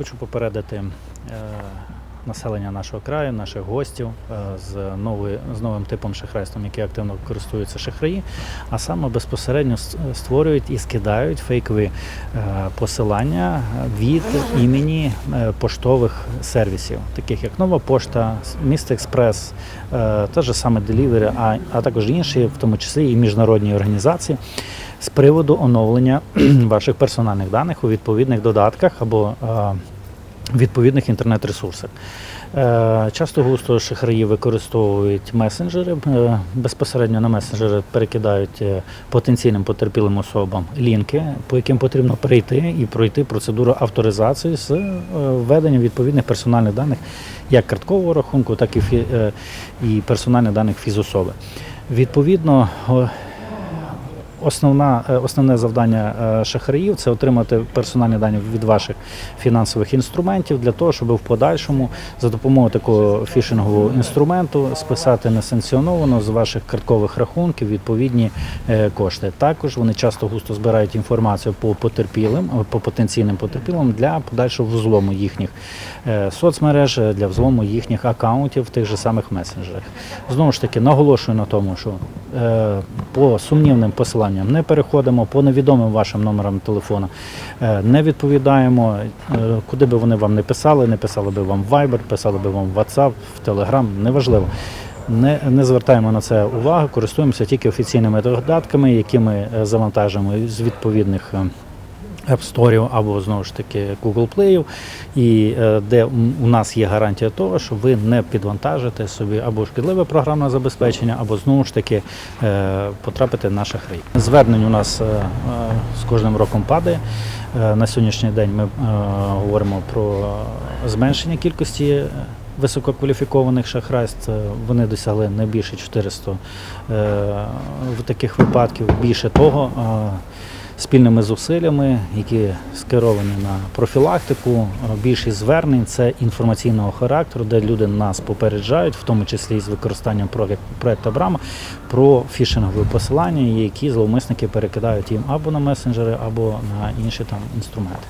Хочу попередити е, населення нашого краю, наших гостів е, з, нової, з новим типом шахрайством, які активно користуються шахраї, а саме безпосередньо створюють і скидають фейкові е, посилання від імені е, поштових сервісів, таких як Нова Пошта, Міст Експрес, та ж саме Delivery, а, а також інші, в тому числі і міжнародні організації з приводу оновлення ваших персональних даних у відповідних додатках або відповідних інтернет-ресурсах. Е, Часто густо шахраї використовують месенджери. е, Безпосередньо на месенджери перекидають е, потенційним потерпілим особам лінки, по яким потрібно перейти і пройти процедуру авторизації з введенням відповідних персональних даних як карткового рахунку, так і, персональних даних фізособи. Відповідно, Основна, е, основне завдання е, шахраїв це отримати персональні дані від ваших фінансових інструментів для того, щоб в подальшому за допомогою такого фішингового інструменту списати несанкціоновано з ваших карткових рахунків відповідні е, кошти. Також вони часто густо збирають інформацію по потерпілим, по потенційним потерпілим для подальшого взлому їхніх соцмереж, для взлому їхніх акаунтів в тих же самих месенджерах. Знову ж таки, наголошую на тому, що по сумнівним посиланням не переходимо, по невідомим вашим номерам телефону е, не відповідаємо, е, куди би вони вам не писали, не писали би вам Viber, писали би вам WhatsApp, Telegram, неважливо. Не, не звертаємо на це увагу, користуємося тільки офіційними додатками, які ми е, завантажимо з відповідних. App Store або знову ж таки Google Play, і е, де у нас є гарантія того, що ви не підвантажите собі або шкідливе програмне забезпечення, або знову ж таки е, потрапите на шахраї. Звернень у нас е, з кожним роком падає. На сьогоднішній день ми говоримо про зменшення кількості. Висококваліфікованих шахрайств вони досягли не більше 400 е, таких випадків. Більше того, спільними зусиллями, які скеровані на профілактику. Більшість звернень це інформаційного характеру, де люди нас попереджають, в тому числі з використанням проєкту Брама, про фішингові посилання, які зловмисники перекидають їм або на месенджери, або на інші там інструменти.